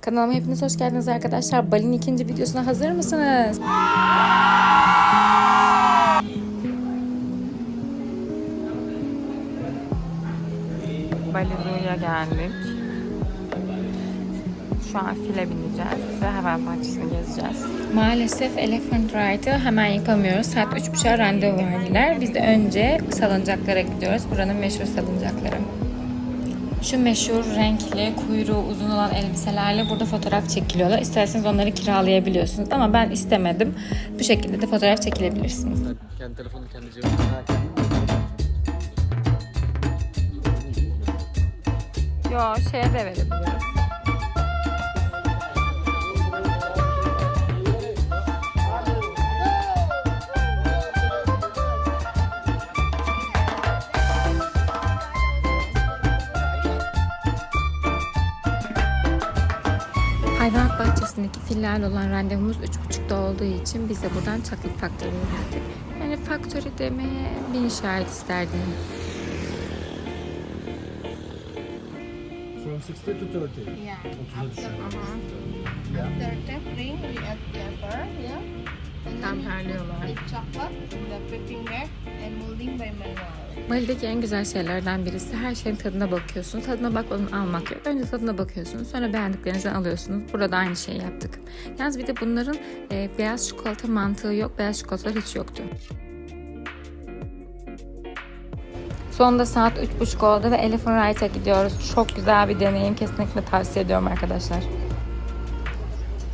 Kanalıma hepiniz hoş geldiniz arkadaşlar. Bali'nin ikinci videosuna hazır mısınız? Bali Zoo'ya geldik. Şu an file bineceğiz ve hayvan bahçesini gezeceğiz. Maalesef Elephant Ride'ı hemen yapamıyoruz. Saat 3.30'a randevu verdiler. Biz de önce salıncaklara gidiyoruz. Buranın meşhur salıncakları. Şu meşhur renkli, kuyruğu uzun olan elbiselerle burada fotoğraf çekiliyorlar. İsterseniz onları kiralayabiliyorsunuz. Ama ben istemedim. Bu şekilde de fotoğraf çekilebilirsiniz. Kendi telefonu kendi cebine Yo şeye de verebiliyoruz. Bahçesindeki fillerle olan randevumuz 3.30'da olduğu için biz de buradan Chocolate Factory'ye geldik. Yani Factory demeye bir işaret isterdim. From 60 to 30. Yeah. 30'a düşüyor. After tapering, we add pepper, then terliyorlar. Bali'deki en güzel şeylerden birisi her şeyin tadına bakıyorsunuz. Tadına bakmadan almak yok. Önce tadına bakıyorsunuz. Sonra beğendiklerinizden alıyorsunuz. Burada aynı şeyi yaptık. Yalnız bir de bunların e, beyaz çikolata mantığı yok. Beyaz çikolatalar hiç yoktu. Sonunda saat 3.30 oldu ve Elephant Ride'a gidiyoruz. Çok güzel bir deneyim. Kesinlikle tavsiye ediyorum arkadaşlar.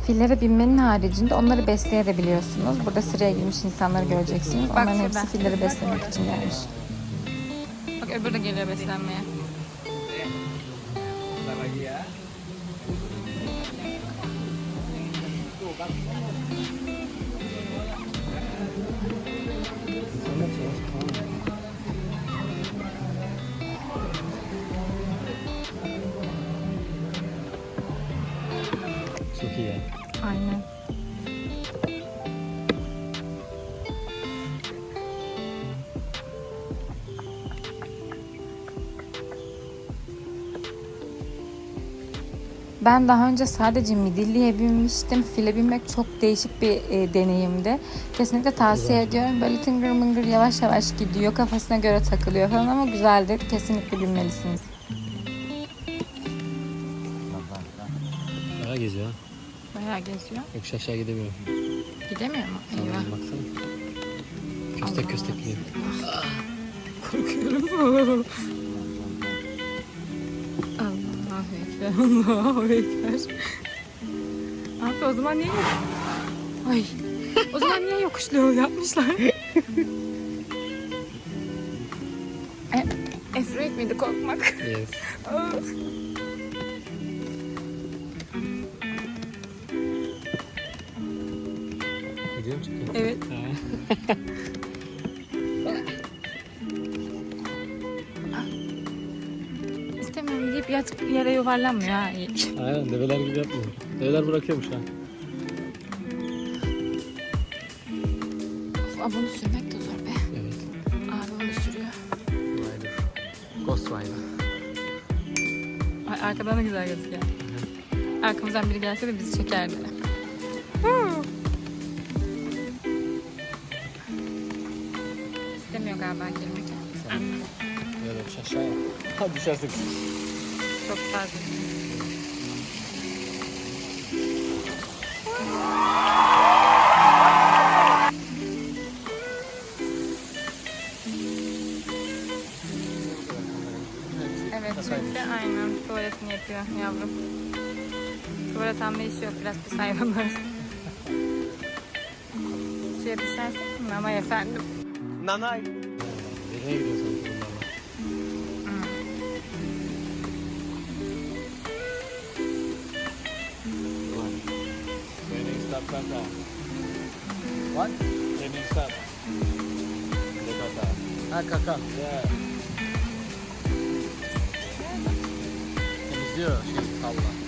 Fillere binmenin haricinde onları besleyebiliyorsunuz. Burada sıraya girmiş insanları göreceksiniz. Onların hepsi filleri beslemek için gelmiş. Bak öbürü de geliyor beslenmeye. Ben daha önce sadece midilliye binmiştim. File binmek çok değişik bir e, deneyimdi. Kesinlikle tavsiye ediyorum. Böyle tıngır mıngır yavaş yavaş gidiyor. Kafasına göre takılıyor falan ama güzeldir. Kesinlikle binmelisiniz. Bayağı geziyor ha. Bayağı geziyor. Yokuş aşağı gidemiyor. Gidemiyor mu? Eyvah. Sanırım baksana. Köstek köstek gidiyor. Korkuyorum. Ekber, Allahu Ekber. Abi o zaman niye Ay. O zaman niye yokuşlu yol yapmışlar? e, Efrek miydi korkmak? Yes. Gidiyor mu çıkıyor? evet. Deyip yatıp yere yuvarlanmıyor ha hiç. Aynen develer gibi yapmıyor. Develer bırakıyormuş ha. Ama bunu sürmek de zor be. Evet. Abi onu sürüyor. Rider. Ghost Rider. Ay, arkadan da güzel gözüküyor. Arkamızdan biri gelse de bizi çekerdi. İstemiyor galiba girmek. Sen. Ya da yokuş aşağıya. Ha düşersek. Çok fazla. Evet çünkü aynen tuvaletini yapıyor yavrum. Tuvalet anlayışı yok biraz pis hayvanlar. Suya düşersin mi ama efendim? Nanay. Nereye gidiyorsun Kata. What? Training start. Kata. Ha kaka. Yeah. Temizliyor şey tavla.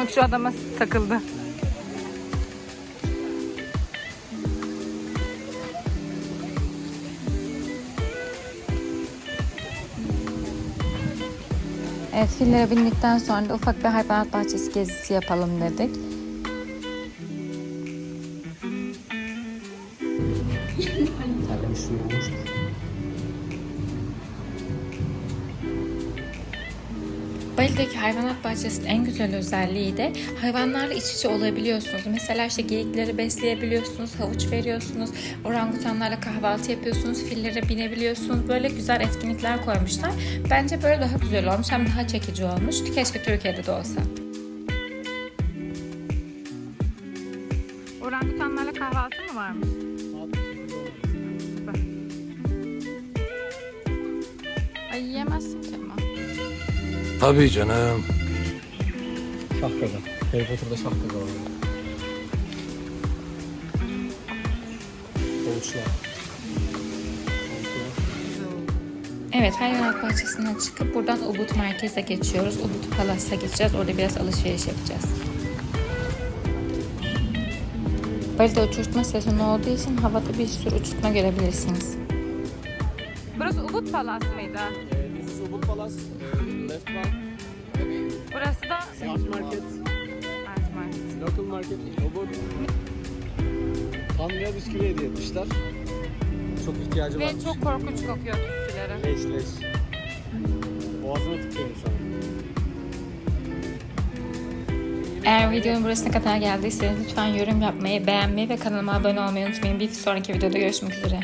Bak şu adama takıldı. Evet fillere bindikten sonra da ufak bir hayvanat bahçesi gezisi yapalım dedik. Bali'deki hayvanat bahçesinin en güzel özelliği de hayvanlarla iç içe olabiliyorsunuz. Mesela işte geyikleri besleyebiliyorsunuz, havuç veriyorsunuz, orangutanlarla kahvaltı yapıyorsunuz, fillere binebiliyorsunuz. Böyle güzel etkinlikler koymuşlar. Bence böyle daha güzel olmuş hem daha çekici olmuş. Keşke Türkiye'de de olsa. Orangutanlarla kahvaltı mı varmış? Ay yiyemezsin ki. Tabii canım. Şahkaga. Harry Potter'da şahkaga var. Havuçlar. Evet hayvanat bahçesinden çıkıp buradan Ubud merkeze geçiyoruz. Ubud Palas'a geçeceğiz. Orada biraz alışveriş yapacağız. Bali'de uçurtma sezonu olduğu için havada bir sürü uçurtma görebilirsiniz. Burası Ubud Palas mıydı? İs Ubud Palace. One. Burası da Smart Market. Local Market in Ubud. Tanrı'ya bisküvi hediye etmişler. Çok ihtiyacı Ve varmış. çok korkunç kokuyor tütsüleri. Leş leş. Boğazına tıkıyor insan. Eğer videonun burasına kadar geldiyseniz lütfen yorum yapmayı, beğenmeyi ve kanalıma abone olmayı unutmayın. Bir sonraki videoda görüşmek üzere.